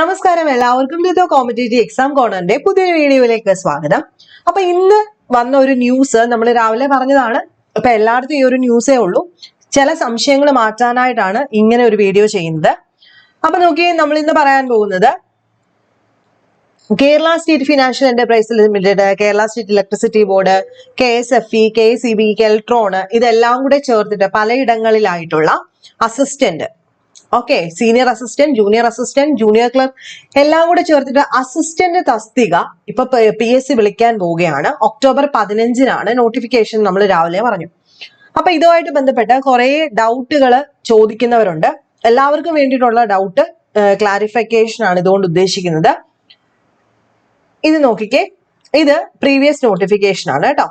നമസ്കാരം. എല്ലാവർക്കും ലിതോ competitive exam കോർണറിന്റെ പുതിയൊരു വീഡിയോയിലേക്ക് സ്വാഗതം. അപ്പൊ ഇന്ന് വന്ന ഒരു ന്യൂസ് നമ്മൾ രാവിലെ പറഞ്ഞതാണ്. അപ്പൊ എല്ലായിടത്തും ഈ ഒരു ന്യൂസേ ഉള്ളൂ. ചില സംശയങ്ങൾ മാറ്റാനായിട്ടാണ് ഇങ്ങനെ ഒരു വീഡിയോ ചെയ്യുന്നത്. അപ്പൊ നോക്കി നമ്മൾ ഇന്ന് പറയാൻ പോകുന്നത് Kerala state financial enterprise limited Kerala state electricity board K S F E K C B Keltron ഇതെല്ലാം കൂടെ ചേർത്തിട്ട് പലയിടങ്ങളിലായിട്ടുള്ള assistant okay senior assistant junior assistant junior clerk എല്ലാം കൂടെ ചേർത്തിട്ട് അസിസ്റ്റന്റ് തസ്തിക ഇപ്പൊ പി എസ് സി വിളിക്കാൻ പോവുകയാണ്. ഒക്ടോബർ പതിനഞ്ചിനാണ് നോട്ടിഫിക്കേഷൻ നമ്മൾ രാവിലെ പറഞ്ഞു. അപ്പൊ ഇതുമായിട്ട് ബന്ധപ്പെട്ട് കുറെ ഡൗട്ടുകൾ ചോദിക്കുന്നവരുണ്ട്. എല്ലാവർക്കും വേണ്ടിയിട്ടുള്ള ഡൗട്ട് ക്ലാരിഫിക്കേഷൻ ആണ് ഇതുകൊണ്ട് ഉദ്ദേശിക്കുന്നത്. ഇത് നോക്കിക്കേ. ഇത് പ്രീവിയസ് നോട്ടിഫിക്കേഷൻ ആണ് കേട്ടോ.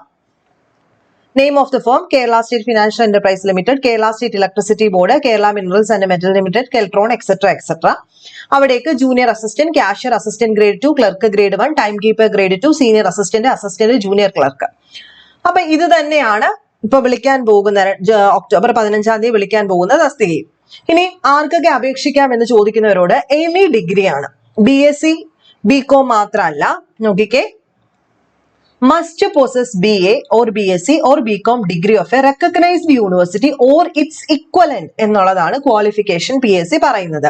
Name of the form Kerala state financial enterprise limited Kerala state electricity board Kerala minerals and metal limited Keltron etcetera etcetera അവിടേക്ക് junior assistant cashier assistant grade two clerk grade one time keeper grade two senior assistant assistant junior clerk അപ്പൊ ഇത് തന്നെയാണ് ഇപ്പൊ വിളിക്കാൻ പോകുന്ന October പതിനഞ്ചാം തീയതി വിളിക്കാൻ പോകുന്ന തസ്തികയും ഇനി ആർക്കൊക്കെ അപേക്ഷിക്കാം എന്ന് ചോദിക്കുന്നവരോട് എനി ഡിഗ്രിയാണ് B S C B com മാത്രമല്ല. നോക്കിക്കേ must B S C or B com degree of a recognised university or its equivalent എന്നുള്ളതാണ് ക്വാളിഫിക്കേഷൻ പി എസ് സി പറയുന്നത്.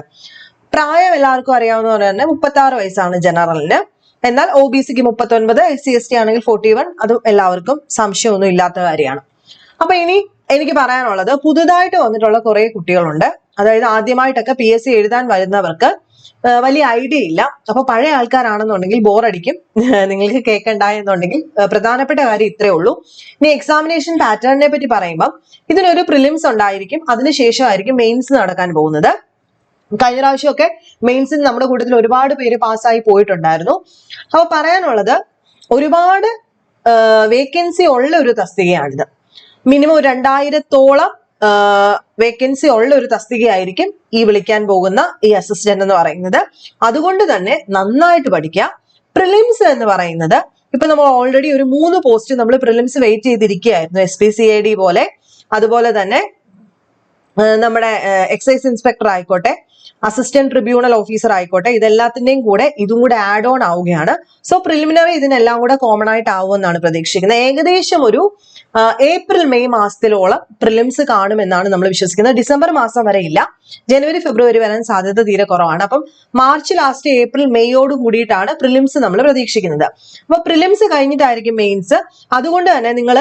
പ്രായം എല്ലാവർക്കും അറിയാവുന്ന പോലെ തന്നെ മുപ്പത്തി ആറ് വയസ്സാണ് ജനറലിന്. എന്നാൽ ഒ ബി സിക്ക് മുപ്പത്തി ഒൻപത് എസ് സി എസ് ടി ആണെങ്കിൽ ഫോർട്ടി വൺ അത് എല്ലാവർക്കും സംശയമൊന്നും ഇല്ലാത്ത കാര്യമാണ്. അപ്പൊ ഇനി എനിക്ക് പറയാനുള്ളത് പുതുതായിട്ട് വന്നിട്ടുള്ള കുറെ കുട്ടികളുണ്ട്. അതായത് ആദ്യമായിട്ടൊക്കെ പി എസ് സി എഴുതാൻ വരുന്നവർക്ക് വലിയ ഐഡിയ ഇല്ല. അപ്പൊ പഴയ ആൾക്കാരാണെന്നുണ്ടെങ്കിൽ ബോറടിക്കും. നിങ്ങൾക്ക് കേൾക്കണ്ട എന്നുണ്ടെങ്കിൽ പ്രധാനപ്പെട്ട കാര്യം ഇത്രേ ഉള്ളൂ. ഇനി എക്സാമിനേഷൻ പാറ്റേണിനെ പറ്റി പറയുമ്പോൾ ഇതിനൊരു പ്രിലിംസ് ഉണ്ടായിരിക്കും. അതിനുശേഷമായിരിക്കും മെയിൻസ് നടക്കാൻ പോകുന്നത്. കഴിഞ്ഞ പ്രാവശ്യമൊക്കെ മെയിൻസിൽ നമ്മുടെ കൂട്ടത്തിൽ ഒരുപാട് പേര് പാസ്സായി പോയിട്ടുണ്ടായിരുന്നു. അപ്പൊ പറയാനുള്ളത് ഒരുപാട് വേക്കൻസി ഉള്ള ഒരു തസ്തികയാണിത്. മിനിമം രണ്ടായിരത്തോളം വേക്കൻസി ഉള്ള ഒരു തസ്തികയായിരിക്കും ഈ വിളിക്കാൻ പോകുന്ന ഈ അസിസ്റ്റന്റ് എന്ന് പറയുന്നത്. അതുകൊണ്ട് തന്നെ നന്നായിട്ട് പഠിക്കുക പ്രിലിംസ് എന്ന് പറയുന്നത് ഇപ്പൊ നമ്മൾ ഓൾറെഡി ഒരു മൂന്ന് പോസ്റ്റ് നമ്മൾ prelims wait ചെയ്തിരിക്കുകയായിരുന്നു S P C I D പോലെ. അതുപോലെ തന്നെ നമ്മുടെ എക്സൈസ് ഇൻസ്പെക്ടർ ആയിക്കോട്ടെ അസിസ്റ്റന്റ് ട്രിബ്യൂണൽ ഓഫീസർ ആയിക്കോട്ടെ ഇതെല്ലാത്തിന്റെയും കൂടെ ഇതും കൂടെ ആഡ് ഓൺ ആവുകയാണ്. സോ പ്രിലിമിനറി ഇതിനെല്ലാം കൂടെ കോമൺ ആയിട്ട് ആവുമെന്നാണ് പ്രതീക്ഷിക്കുന്നത്. ഏകദേശം ഒരു ഏപ്രിൽ മെയ് മാസത്തിലോളം പ്രിലിംസ് കാണുമെന്നാണ് നമ്മൾ വിശ്വസിക്കുന്നത്. ഡിസംബർ മാസം വരെ ഇല്ല. ജനുവരി ഫെബ്രുവരി വരാൻ സാധ്യത തീരെ കുറവാണ്. അപ്പം മാർച്ച് ലാസ്റ്റ് ഏപ്രിൽ മെയ്യോട് കൂടിയിട്ടാണ് പ്രിലിംസ് നമ്മൾ പ്രതീക്ഷിക്കുന്നത്. അപ്പൊ പ്രിലിംസ് കഴിഞ്ഞിട്ടായിരിക്കും മെയിൻസ് അതുകൊണ്ട് തന്നെ നിങ്ങൾ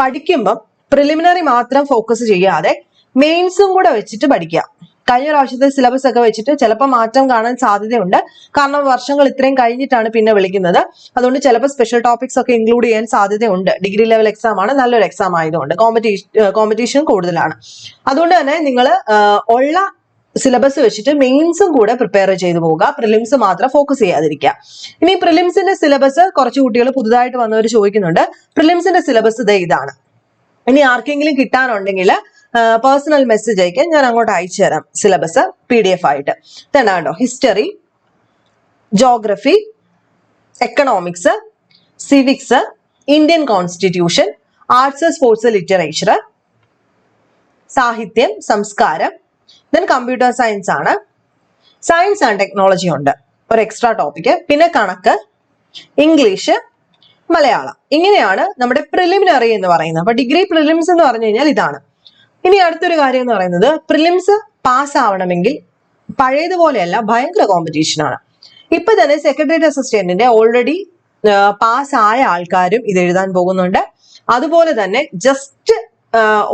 പഠിക്കുമ്പം പ്രിലിമിനറി മാത്രം ഫോക്കസ് ചെയ്യാതെ മെയിൻസും കൂടെ വെച്ചിട്ട് പഠിക്കുക. കഴിഞ്ഞ പ്രാവശ്യത്തെ സിലബസ് ഒക്കെ വെച്ചിട്ട് ചിലപ്പോൾ മാറ്റം കാണാൻ സാധ്യതയുണ്ട്. കാരണം വർഷങ്ങൾ ഇത്രയും കഴിഞ്ഞിട്ടാണ് പിന്നെ വിളിക്കുന്നത്. അതുകൊണ്ട് ചിലപ്പോൾ സ്പെഷ്യൽ ടോപ്പിക്സ് ഒക്കെ ഇൻക്ലൂഡ് ചെയ്യാൻ സാധ്യതയുണ്ട്. ഡിഗ്രി ലെവൽ എക്സാം ആണ്. നല്ലൊരു എക്സാം ആയതുകൊണ്ട്. കോമ്പറ്റീഷൻ കോമ്പറ്റീഷൻ കൂടുതലാണ്. അതുകൊണ്ട് തന്നെ നിങ്ങൾ ഉള്ള സിലബസ് വെച്ചിട്ട് മെയിൻസും കൂടെ പ്രിപ്പയർ ചെയ്തു പോവുക. പ്രിലിംസ് മാത്രം ഫോക്കസ് ചെയ്യാതിരിക്കുക. ഇനി പ്രിലിംസിന്റെ സിലബസ് കുറച്ച് കുട്ടികൾ പുതുതായിട്ട് വന്നവർ ചോദിക്കുന്നുണ്ട്. പ്രിലിംസിന്റെ സിലബസ് ഇതേ ഇതാണ്. ഇനി ആർക്കെങ്കിലും കിട്ടാനുണ്ടെങ്കിൽ പേഴ്സണൽ മെസ്സേജ് അയക്കാൻ ഞാൻ അങ്ങോട്ട് അയച്ചു തരാം സിലബസ് പി ഡി എഫ് ആയിട്ട്. തന്നെ കണ്ടോ history geography economics civics Indian constitution arts sports literature സാഹിത്യം സംസ്കാരം ദെൻ കമ്പ്യൂട്ടർ സയൻസ് ആണ്. സയൻസ് ആൻഡ് ടെക്നോളജി ഉണ്ട്. ഒരു എക്സ്ട്രാ ടോപ്പിക് പിന്നെ കണക്ക് ഇംഗ്ലീഷ് മലയാളം. ഇങ്ങനെയാണ് നമ്മുടെ പ്രിലിമിനറി എന്ന് പറയുന്നത്. അപ്പൊ ഡിഗ്രി പ്രിലിംസ് എന്ന് പറഞ്ഞു കഴിഞ്ഞാൽ ഇതാണ്. ഇനി അടുത്തൊരു കാര്യം എന്ന് പറയുന്നത് പ്രിലിംസ് പാസ് ആവണമെങ്കിൽ പഴയതുപോലെയല്ല ഭയങ്കര കോമ്പറ്റീഷൻ ആണ്. ഇപ്പൊ തന്നെ സെക്രട്ടേറിയറ്റ് അസിസ്റ്റന്റിന്റെ ഓൾറെഡി പാസ് ആയ ആൾക്കാരും ഇത് എഴുതാൻ പോകുന്നുണ്ട്. അതുപോലെ തന്നെ ജസ്റ്റ്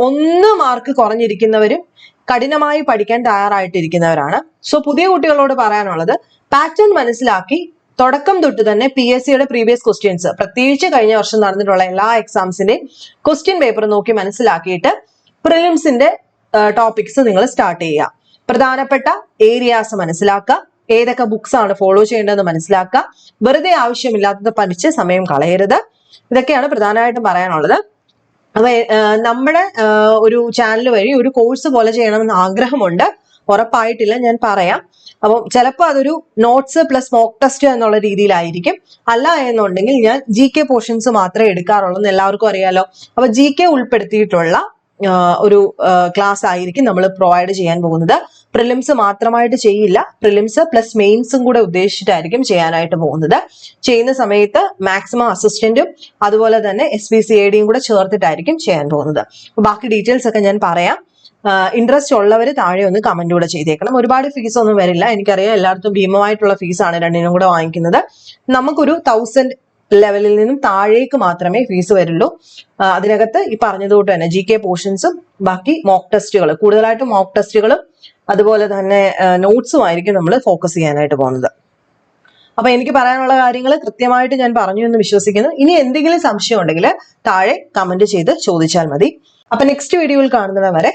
ഒന്ന് മാർക്ക് കുറഞ്ഞിരിക്കുന്നവരും കഠിനമായി പഠിക്കാൻ തയ്യാറായിട്ടിരിക്കുന്നവരാണ്. സോ പുതിയ കുട്ടികളോട് പറയാനുള്ളത് പാറ്റേൺ മനസ്സിലാക്കി തുടക്കം തൊട്ട് തന്നെ പി എസ് സിയുടെ പ്രീവിയസ് ക്വസ്റ്റ്യൻസ് പ്രത്യേകിച്ച് കഴിഞ്ഞ വർഷം നടന്നിട്ടുള്ള എല്ലാ എക്സാംസിന്റെയും ക്വസ്റ്റ്യൻ പേപ്പർ നോക്കി മനസ്സിലാക്കിയിട്ട് പ്രിലിംസിന്റെ ടോപ്പിക്സ് നിങ്ങൾ സ്റ്റാർട്ട് ചെയ്യുക. പ്രധാനപ്പെട്ട ഏരിയാസ് മനസ്സിലാക്കുക. ഏതൊക്കെ ബുക്സ് ആണ് ഫോളോ ചെയ്യേണ്ടതെന്ന് മനസ്സിലാക്കുക. വെറുതെ ആവശ്യമില്ലാത്തത് പഠിച്ച് സമയം കളയരുത്. ഇതൊക്കെയാണ് പ്രധാനമായിട്ടും പറയാനുള്ളത്. അപ്പൊ നമ്മുടെ ഒരു ചാനൽ വഴി ഒരു കോഴ്സ് പോലെ ചെയ്യണമെന്ന് ആഗ്രഹമുണ്ട്. ഉറപ്പായിട്ടില്ല ഞാൻ പറയാം. അപ്പം ചിലപ്പോൾ അതൊരു നോട്ട്സ് പ്ലസ് മോക്ക് ടെസ്റ്റ് എന്നുള്ള രീതിയിലായിരിക്കും. അല്ല എന്നുണ്ടെങ്കിൽ ഞാൻ ജി കെ പോർഷൻസ് മാത്രമേ എടുക്കാറുള്ളൂ എന്ന് എല്ലാവർക്കും അറിയാലോ. അപ്പൊ ജി കെ ഉൾപ്പെടുത്തിയിട്ടുള്ള ഒരു ക്ലാസ് ആയിരിക്കും നമ്മൾ പ്രൊവൈഡ് ചെയ്യാൻ പോകുന്നത്. പ്രിലിംസ് മാത്രമായിട്ട് ചെയ്യില്ല. പ്രിലിംസ് പ്ലസ് മെയിൻസും കൂടെ ഉദ്ദേശിച്ചിട്ടായിരിക്കും ചെയ്യാനായിട്ട് പോകുന്നത്. ചെയ്യുന്ന സമയത്ത് മാക്സിമം അസിസ്റ്റന്റും അതുപോലെ തന്നെ എസ് ബി സി ഐ ഡിയും കൂടെ ചേർത്തിട്ടായിരിക്കും ചെയ്യാൻ പോകുന്നത്. ബാക്കി ഡീറ്റെയിൽസ് ഒക്കെ ഞാൻ പറയാം. ഇൻട്രസ്റ്റ് ഉള്ളവർ താഴെ ഒന്ന് കമന്റ് കൂടെ ചെയ്തേക്കണം. ഒരുപാട് ഫീസ് ഒന്നും വരില്ല. എനിക്കറിയാം എല്ലായിടത്തും ഭീമമായിട്ടുള്ള ഫീസാണ് രണ്ടിനും കൂടെ വാങ്ങിക്കുന്നത്. നമുക്കൊരു തൗസൻഡ് ലെവലിൽ നിന്നും താഴേക്ക് മാത്രമേ ഫീസ് വരുള്ളൂ. അതിനകത്ത് ഈ പറഞ്ഞതുകൊണ്ട് തന്നെ ജി കെ പോർഷൻസും ബാക്കി മോക്ക് ടെസ്റ്റുകൾ കൂടുതലായിട്ടും മോക്ക് ടെസ്റ്റുകളും അതുപോലെ തന്നെ നോട്ട്സും ആയിരിക്കും നമ്മൾ ഫോക്കസ് ചെയ്യാനായിട്ട് പോകുന്നത്. അപ്പൊ എനിക്ക് പറയാനുള്ള കാര്യങ്ങൾ കൃത്യമായിട്ട് ഞാൻ പറഞ്ഞു എന്ന് വിശ്വസിക്കുന്നു. ഇനി എന്തെങ്കിലും സംശയം ഉണ്ടെങ്കിൽ താഴെ കമന്റ് ചെയ്ത് ചോദിച്ചാൽ മതി. അപ്പൊ നെക്സ്റ്റ് വീഡിയോയിൽ കാണുന്നവരെ